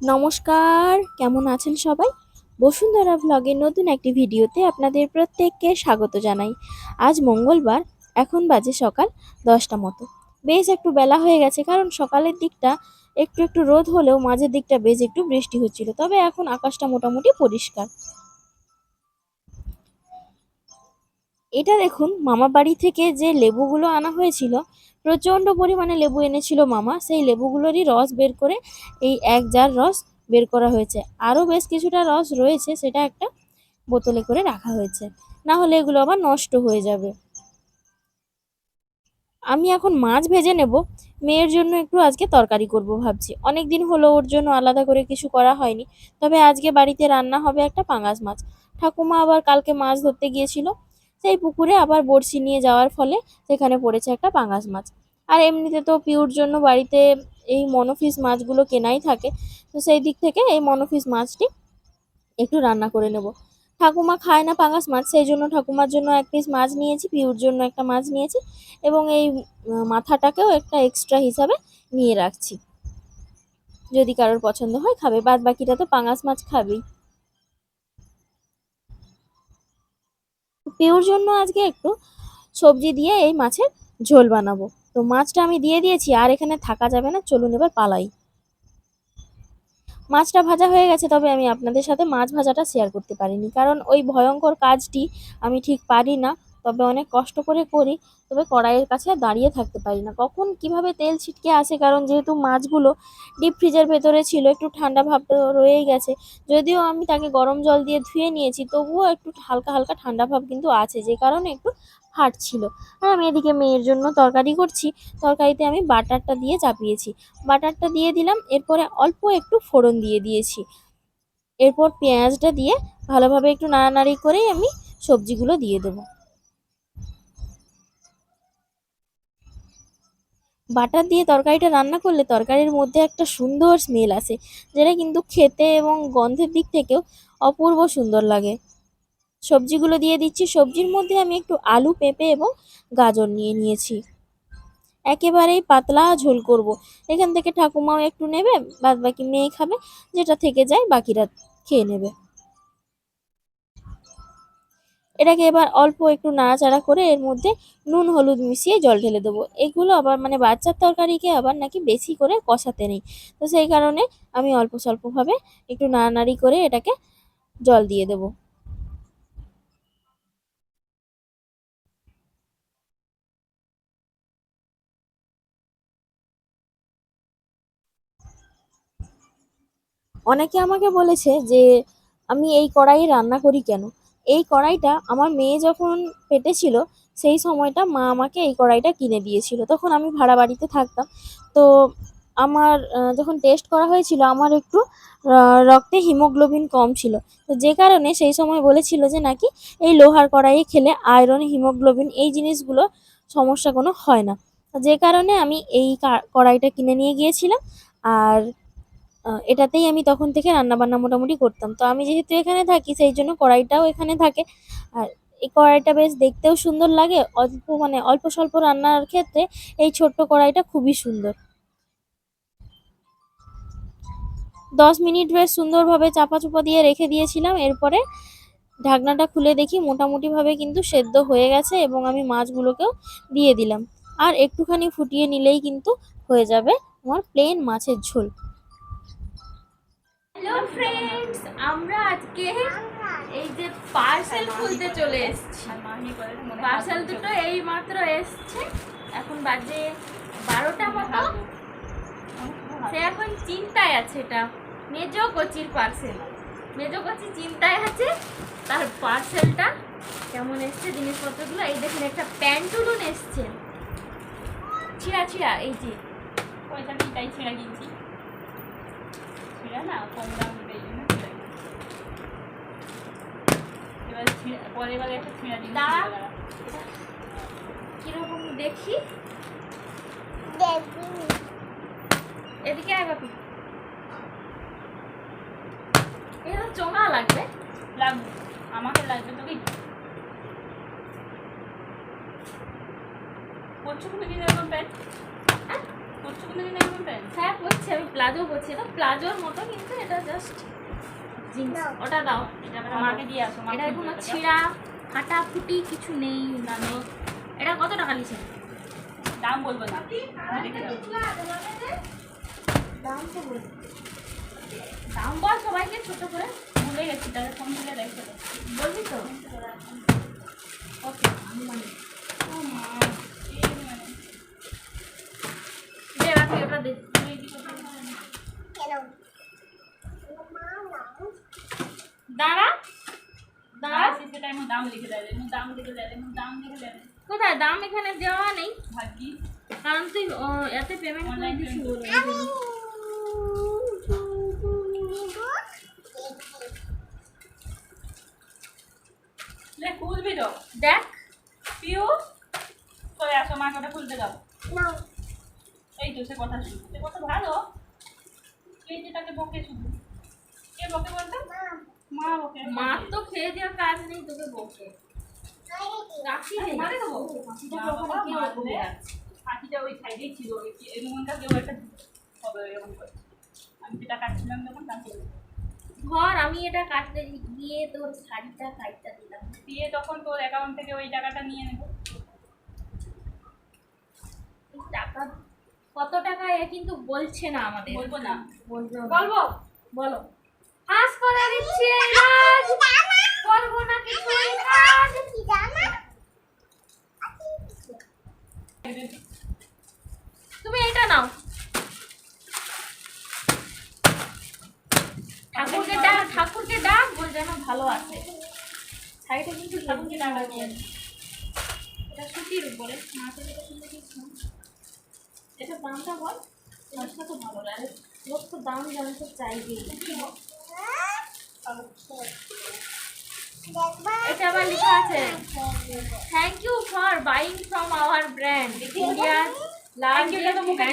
নমস্কার, কেমন আছেন সবাই? বসুন্ধরা ভ্লগের নতুন একটি ভিডিওতে আপনাদের প্রত্যেককে স্বাগত জানাই। আজ মঙ্গলবার, এখন বাজে সকাল দশটা মতো। বেশ একটু বেলা হয়ে গেছে, কারণ সকালের দিকটা একটু একটু রোদ হলেও মাঝের দিকটা বেশ একটু বৃষ্টি হচ্ছিল। তবে এখন আকাশটা মোটামুটি পরিষ্কার। এটা দেখুন মামা বাড়ি থেকে যে লেবুগুলো আনা হয়েছিল প্রচণ্ড পরিমাণে লেবু এনেছিল মামা। সেই লেবুগুলোরই রস বের করে এই এক জার রস বের করা হয়েছে। আরও বেশ কিছুটা রস রয়েছে, সেটা একটা বোতলে করে রাখা হয়েছে। না হলে এগুলো আবার নষ্ট হয়ে যাবে। আমি এখন মাছ ভেজে নেব। মেয়ের জন্য একটু আজকে তরকারি করব ভাবছি। অনেক দিন হলো ওর জন্য আলাদা করে কিছু করা হয়নি। তবে আজকে বাড়িতে রান্না হবে একটা পাঙাশ মাছ। ঠাকুমা আবার কালকে মাছ ধরতে গিয়েছিল। সেই পুকুরে আবার বড়শি নিয়ে যাওয়ার ফলে সেখানে পড়েছে একটা পাঙাশ মাছ। আর এমনিতে তো পিউর জন্য বাড়িতে এই মনোফিস মাছগুলো কেনাই থাকে, তো সেই দিক থেকে এই মনোফিস মাছটি একটু রান্না করে নেব। ঠাকুমা খায় না পাঙাশ মাছ, সেই জন্য ঠাকুমার জন্য এক পিস মাছ নিয়েছি, পিউর জন্য একটা মাছ নিয়েছি এবং এই মাথাটাকেও একটা এক্সট্রা হিসাবে নিয়ে রাখছি। যদি কারোর পছন্দ হয় খাবে বাদ বাকিটা তো পাঙাশ মাছ খাবেই। পিউর জন্য আজকে একটু সবজি দিয়ে এই মাছের ঝোল বানাবো। তো মাছটা আমি দিয়ে দিয়েছি, আর এখানে থাকা যাবে না, চলুন এবার পালাই। মাছটা ভাজা হয়ে গেছে, তবে আমি আপনাদের সাথে মাছ ভাজাটা শেয়ার করতে পারিনি, কারণ ওই ভয়ঙ্কর কাজটি আমি ঠিক পারি না। তবে অনেক কষ্ট করে করি, তবে কড়াইয়ের কাছে দাঁড়িয়ে থাকতে পারি না। কখন কীভাবে তেল ছিটকে আসে, কারণ যেহেতু মাছগুলো ডিপ ফ্রিজের ভেতরে ছিল, একটু ঠান্ডা ভাব রয়েই গেছে। যদিও আমি তাকে গরম জল দিয়ে ধুয়ে নিয়েছি, তবুও একটু হালকা হালকা ঠান্ডা ভাব কিন্তু আছে, যে কারণে একটু ফাটছিল আর আমি এদিকে মেয়ের জন্য তরকারি করছি, তরকারিতে আমি বাটারটা দিয়ে চাপিয়েছি। বাটারটা দিয়ে দিলাম, এরপরে অল্প একটু ফোড়ন দিয়ে দিয়েছি। এরপর পেঁয়াজটা দিয়ে ভালোভাবে একটু নাড়ানাড়ি করেই আমি সবজিগুলো দিয়ে দেবো। বাটার দিয়ে তরকারিটা রান্না করলে তরকারির মধ্যে একটা সুন্দর স্মেল আসে, যেটা কিন্তু খেতে এবং গন্ধের দিক থেকেও অপূর্ব সুন্দর লাগে। সবজিগুলো দিয়ে দিচ্ছি, সবজির মধ্যে আমি একটু আলু, পেঁপে এবং গাজর নিয়ে নিয়েছি। একেবারেই পাতলা ঝোল করব। এখান থেকে ঠাকুমাও একটু নেবে বাদ বাকি মেয়ে খাবে, যেটা থেকে যায় বাকিরা খেয়ে নেবে। এটাকে এবার অল্প একটু নাড়াচাড়া করে এর মধ্যে নুন, হলুদ মিশিয়ে জল ঢেলে দেবো। এগুলো আবার মানে বাচ্চার তরকারিকে আবার নাকি বেশি করে কষাতে নেই। তো সেই কারণে আমি অল্প স্বল্পভাবে একটু নাড়ানাড়ি করে এটাকে জল দিয়ে দেবো। অনেকে আমাকে বলেছে যে, আমি এই কড়াইয়ে রান্না করি কেন? এই কড়াইটা আমার মেয়ে যখন পেটে ছিল, সেই সময়টা মা আমাকে এই কড়াইটা কিনে দিয়েছিল। তখন আমি ভাড়া বাড়িতে থাকতাম। তো আমার যখন টেস্ট করা হয়েছিল, আমার একটু রক্তে হিমোগ্লোবিন কম ছিল। তো যে কারণে সেই সময় বলেছিল যে নাকি এই লোহার কড়াইয়ে খেলে আয়রন, হিমোগ্লোবিন এই জিনিসগুলো সমস্যা কোনো হয় না। যে কারণে আমি এই কড়াইটা কিনে নিয়ে গিয়েছিলাম। আর এটাতেই আমি তখন থেকে রান্নাবান্না মোটামুটি করতাম। তো আমি যেহেতু এখানে থাকি, সেই জন্য কড়াইটাও এখানে থাকে। আর এই কড়াইটা বেশ দেখতেও সুন্দর লাগে। অল্প মানে অল্প স্বল্প রান্নার ক্ষেত্রে এই ছোট্ট কড়াইটা খুবই সুন্দর। দশ মিনিট বেশ সুন্দরভাবে চাপা চুপা দিয়ে রেখে দিয়েছিলাম। এরপরে ঢাকনাটা খুলে দেখি মোটামুটিভাবে কিন্তু সেদ্ধ হয়ে গেছে এবং আমি মাছগুলোকেও দিয়ে দিলাম। আর একটুখানি ফুটিয়ে নিলেই কিন্তু হয়ে যাবে আমার প্লেন মাছের ঝোল। হ্যালো ফ্রেন্ডস আমরা আজকে এই যে পার্সেল খুলতে চলে এসেছি। পার্সেল দুটো এই মাত্র এসছে। এখন বাজে বারোটা মতো। সে এখন চিন্তায় আছে এটা। মেজো কচির পার্সেল মেজো কচি চিন্তায় আছে। তার পার্সেলটা কেমন এসছে, জিনিসপত্রগুলো। এই দেখুন, একটা প্যান্টুলুন এসছে। ছিঁড়া ছিঁড়া, এই যে। পয়সা তাই কিনছি? ছেঁড়া না? কম দাম এই জন্য এবার ছিঁড়া পরের বার একটা ছেঁড়া দাঁড়া। কীরকম দেখি? এদিকে আয় বাপি। এটা চোঙা লাগবে। লাগবে। আমাকে লাগবে তোকে পরছো তুমি দিন এরকম প্যান্ট? করছ কোনোদিন এরকম প্যান্ট হ্যাঁ পরছি আমি প্লাজো পরছি এটা প্লাজোর মতো কিন্তু এটা জাস্ট জিন্স। ওটা দাও। এটা মাকে দিয়ে আসো এটা কোনো। ছিঁড়া ফাটা কিছু নেই না এটা কত টাকা নিছে? দাম বলব না। দাম তো বল দাম বল সবাইকে ছোট করে। ভুলে গেছি তাহলে ফোন থেকে দেখতে বলবি তো ওকে আমি মানে ও মা এই মানে দে রাখি ওটা দে তুই এদিকে ওদিকে করে নে। দাঁড়া দাঁড়া আর সেটা এমন দাম লিখে দেবে এমন দাম লিখে দেবে এমন দাম লিখে দেবে কোথায় দাম এখানে দেওয়া নেই। ভাগ্যি। কারণ তুই এতে পেমেন্ট করে বলে খুলবি তো। দেখ। পিউ চলে আসো খুলতে দাও এই তো সে কথা সে কথা ভালো। এই যে তাকে বকে শুধু। কে বকে বলতো? মা। বকে। মার তো খেয়ে দেওয়ার কাজ নেই তোকে বকে। পাখিটা মা তো বাবা ওখানে কে মারলে, বকে যাচ্ছে? পাখিটা ওই সাইডেই ছিল এরকমটা কেউ একটা হবে এরকম করে। আমি যেটা কাটছিলাম যখন তাকে ধর আমি এটা কাটতে গিয়ে তোর শাড়িটা কাটতে দিলাম। দিয়ে তখন তোর অ্যাকাউন্ট থেকে ওই টাকাটা নিয়ে নেব। টাকা কত টাকা এ কিন্তু বলছে না আমাদের। বলব না। বলব বলব? বলো। ফাঁস করে দিচ্ছি করব না কিছু তুমি এটা নাও। ঠাকুরকে ডাক ঠাকুরকে ডাক বল যেন ভালো আছে। শাড়িটা কিন্তু ঠাকুরকে ডাক এটা সুতির উপরে মাকে যেটা কিনে দিয়েছিলাম এটা দামটা বল এটা তো ভালো লাগে। লোক তো দাম জানতে চাইবেই এটা আবার লেখা আছে। Thank you for buying from our brand you, largest মুখে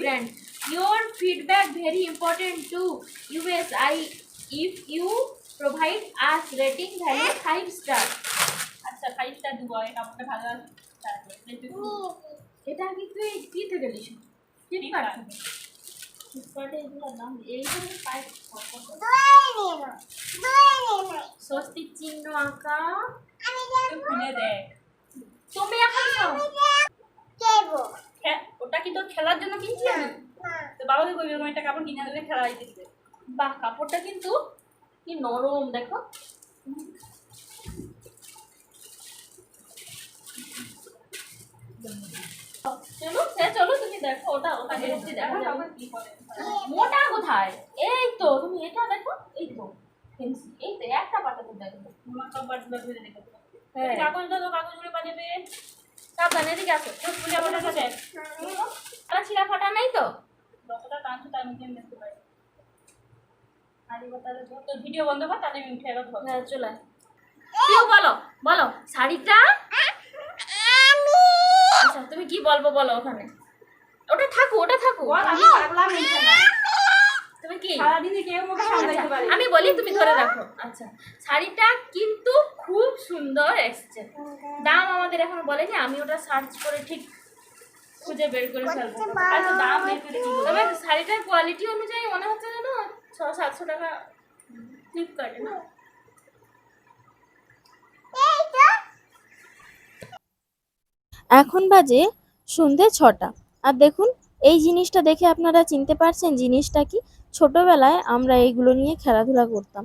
brand your feedback very important to us I if you provide us rating value five star আচ্ছা ফাইভ স্টার দিব এই কাপড়টা ভালো আছে এটা কি তুই কি থেকে নিস ফ্লিপকার্ট থেকে ফ্লিপকার্টে এগুলোর দাম এইগুলো পাই স্বস্তিক চিহ্ন আঁকা খুলে দেখ তুমি এখন ওটা কি তোর খেলার জন্য কিনছি আমি তো বাবাকে কই এরকম একটা কাপড় কিনে দিলে খেলা দিতে দিবে বাহ কাপড়টা কিন্তু কি নরম দেখো চলো সে চলো তুমি দেখো ওটা ওটা হেলদি দেখা যাবে কি করে? মোটা কোথায়? এই তো তুমি এটা দেখো এই তো এই তো একটা দেখো। দেবো হ্যাঁ। তো কাগজগুলো বাজাবে সাবধান এদিকে আসো চোখ বুঝে আমার কাছে আর ছিঁড়া ফাটা নেই তো? যতটা টানছো তার মধ্যে আমি দেখতে পাই। ভিডিও বন্ধ কর তাহলে আমি উঠে এবার হ্যাঁ চলে আয়। কেউ বলো বলো শাড়িটা? কি বলব বলো ওখানে? ওটা থাকো ওটা থাকো। তুমি কি? পারে। আমি বলি তুমি ধরে রাখো। আচ্ছা শাড়িটা কিন্তু খুব সুন্দর এসছে। দাম আমাদের এখন বলেনি আমি ওটা সার্চ করে ঠিক খুঁজে বের করে ফেলব। আচ্ছা দাম বের করে তবে শাড়িটার কোয়ালিটি অনুযায়ী মনে হচ্ছে যেন ছ সাতশো টাকা ফ্লিপকার্টে না। এখন বাজে সন্ধে ছটা। আর দেখুন, এই জিনিসটা দেখে আপনারা চিনতে পারছেন জিনিসটা কি? ছোটবেলায় আমরা এইগুলো নিয়ে খেলাধুলা করতাম।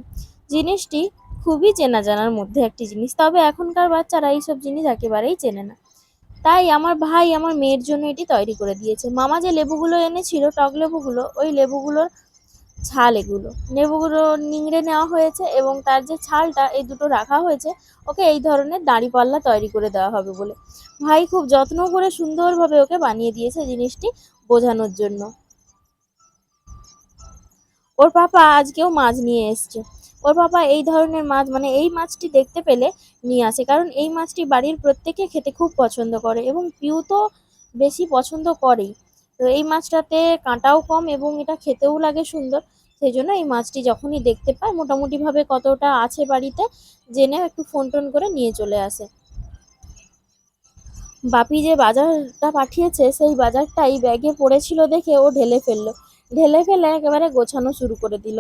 জিনিসটি খুবই চেনা জানার মধ্যে একটি জিনিস। তবে এখনকার বাচ্চারা এইসব জিনিস একেবারেই চেনে না। তাই আমার ভাই আমার মেয়ের জন্য এটি তৈরি করে দিয়েছে। মামা যে লেবুগুলো এনেছিল, টক লেবুগুলো, ওই লেবুগুলোর ছাল এগুলো। লেবুগুলো নিংড়ে নেওয়া হয়েছে এবং তার যে ছালটা, এই দুটো রাখা হয়েছে, ওকে এই ধরনের দাঁড়িপাল্লা তৈরি করে দেওয়া হবে বলে। ভাই খুব যত্ন করে সুন্দরভাবে ওকে বানিয়ে দিয়েছে জিনিসটি বোঝানোর জন্য। ওর পাপা আজকেও মাছ নিয়ে এসছে। ওর পাপা এই ধরনের মাছ মানে এই মাছটি দেখতে পেলে নিয়ে আসে, কারণ এই মাছটি বাড়ির প্রত্যেকে খেতে খুব পছন্দ করে এবং পিউ তো বেশি পছন্দ করেই। তো এই মাছটাতে কাঁটাও কম এবং এটা খেতেও লাগে সুন্দর। সেই জন্য এই মাছটি যখনই দেখতে পায় মোটামুটিভাবে কতটা আছে বাড়িতে জেনে একটু ফোন টোন করে নিয়ে চলে আসে। বাপি যে বাজারটা পাঠিয়েছে, সেই বাজারটাই ব্যাগে পড়েছিল দেখে ও ঢেলে ফেলল। ঢেলে ফেলে একেবারে গোছানো শুরু করে দিল।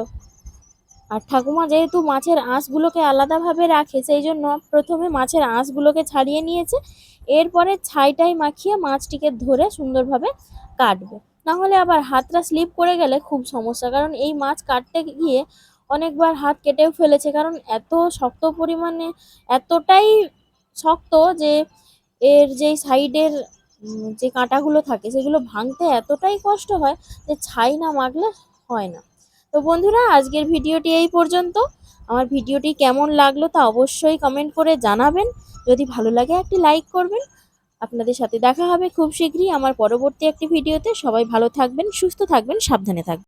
আর ঠাকুমা যেহেতু মাছের আঁশগুলোকে আলাদাভাবে রাখে, সেই জন্য প্রথমে মাছের আঁশগুলোকে ছাড়িয়ে নিয়েছে। এরপরে ছাইটাই মাখিয়ে মাছটিকে ধরে সুন্দরভাবে কাটবে। না হলে আবার হাতটা স্লিপ করে গেলে খুব সমস্যা। কারণ এই মাছ কাটতে গিয়ে অনেকবার হাত কেটেও ফেলেছে। কারণ এত শক্ত পরিমাণে, এতটাই শক্ত যে এর যেই সাইডের যে কাঁটাগুলো থাকে, সেগুলো ভাঙতে এতটাই কষ্ট হয় যে ছাই না মাখলে হয় না। তো বন্ধুরা, আজকের ভিডিওটি এই পর্যন্ত। আমার ভিডিওটি কেমন লাগল তা অবশ্যই কমেন্ট করে জানাবেন। যদি ভালো লাগে একটি লাইক করবেন। আপনাদের সাথে দেখা হবে খুব শীঘ্রই আমার পরবর্তী একটি ভিডিওতে। সবাই ভালো থাকবেন, সুস্থ থাকবেন, সাবধানে থাকবেন।